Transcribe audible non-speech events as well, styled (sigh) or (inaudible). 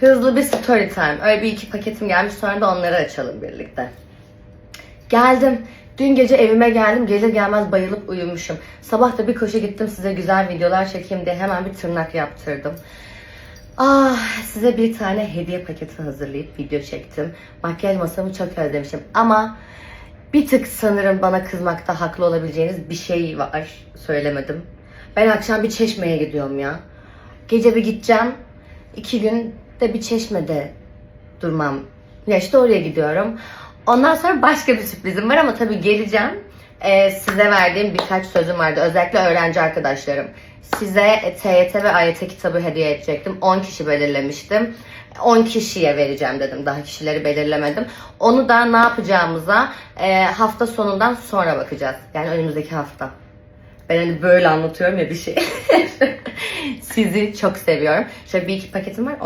Hızlı bir story time. Öyle bir iki paketim gelmiş sonra da onları açalım birlikte. Geldim. Dün gece evime geldim. Gelir gelmez bayılıp uyumuşum. Sabah da bir koşu gittim size güzel videolar çekeyim diye hemen bir tırnak yaptırdım. Ah size bir tane hediye paketi hazırlayıp video çektim. Makyaj masamı çok özlemişim ama bir tık sanırım bana kızmakta haklı olabileceğiniz bir şey var. Söylemedim. Ben akşam bir çeşmeye gidiyorum ya. Gece bir gideceğim. iki gün de bir çeşmede durmam. Ya işte oraya gidiyorum. Ondan sonra başka bir sürprizim var ama tabii geleceğim. Ee, size verdiğim birkaç sözüm vardı. Özellikle öğrenci arkadaşlarım. Size TYT ve AYT kitabı hediye edecektim. 10 kişi belirlemiştim. 10 kişiye vereceğim dedim. Daha kişileri belirlemedim. Onu da ne yapacağımıza e, hafta sonundan sonra bakacağız. Yani önümüzdeki hafta. Ben hani böyle anlatıyorum ya bir şey. (laughs) Sizi çok seviyorum. Şöyle bir iki paketim var.